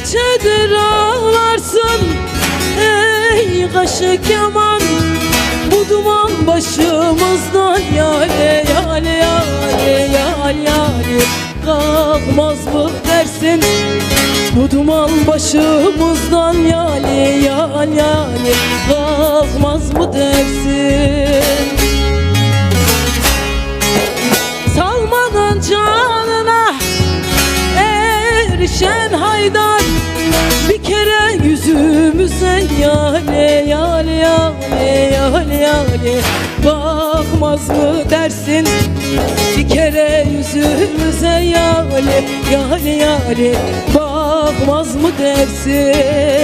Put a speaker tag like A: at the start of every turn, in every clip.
A: gecedir ağlarsın Ey kaşı keman Bu duman başımızdan Yale yale yale yale yale. Kalkmaz mı dersin? Bu duman başımızdan Yale yale yale. Kalkmaz mı dersin yüzümüze yale yale yale yale yale. Bakmaz mı dersin? Bir kere yüzümüze yale yale yale. Bakmaz mı dersin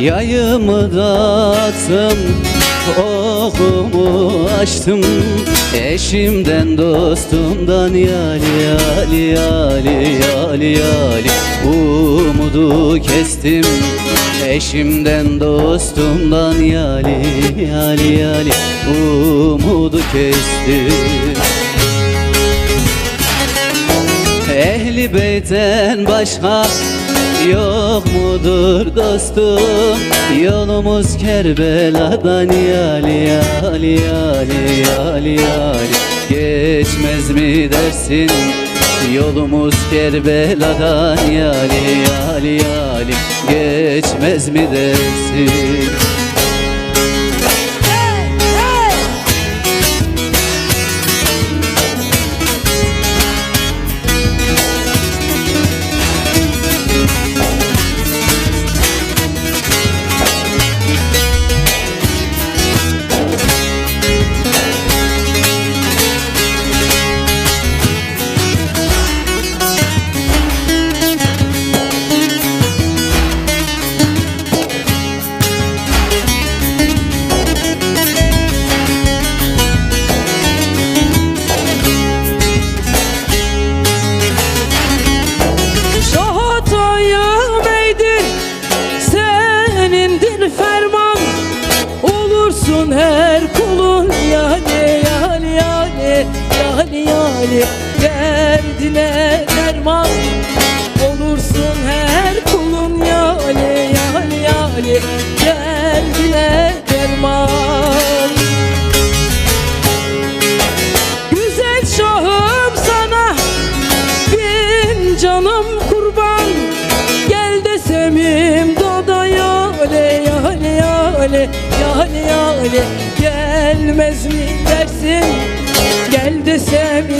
B: Yayımı dağıttım Okumu açtım. Eşimden dostumdan Yali yali yali yali yali Umudu kestim. Eşimden dostumdan Yali yali yali Umudu kestim. Ehli beyten başka yok mudur dostum? Yolumuz Kerbela'dan yali yali yali yali yali Geçmez mi dersin? Yolumuz Kerbela'dan yali yali yali Geçmez mi dersin
A: yani Derdine derman. Güzel şahım sana bin canım kurban. Gel desemim dada yale yale yale yale yale Gelmez mi dersin? Gel desemim dada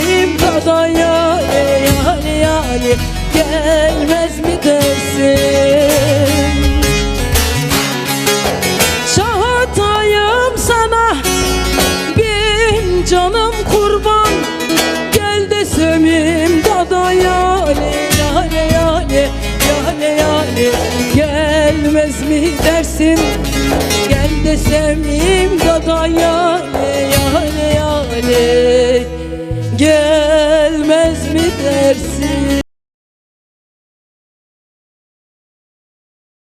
A: Gelmez mi dersin? Gel desemim dada yale yale yale. Dersin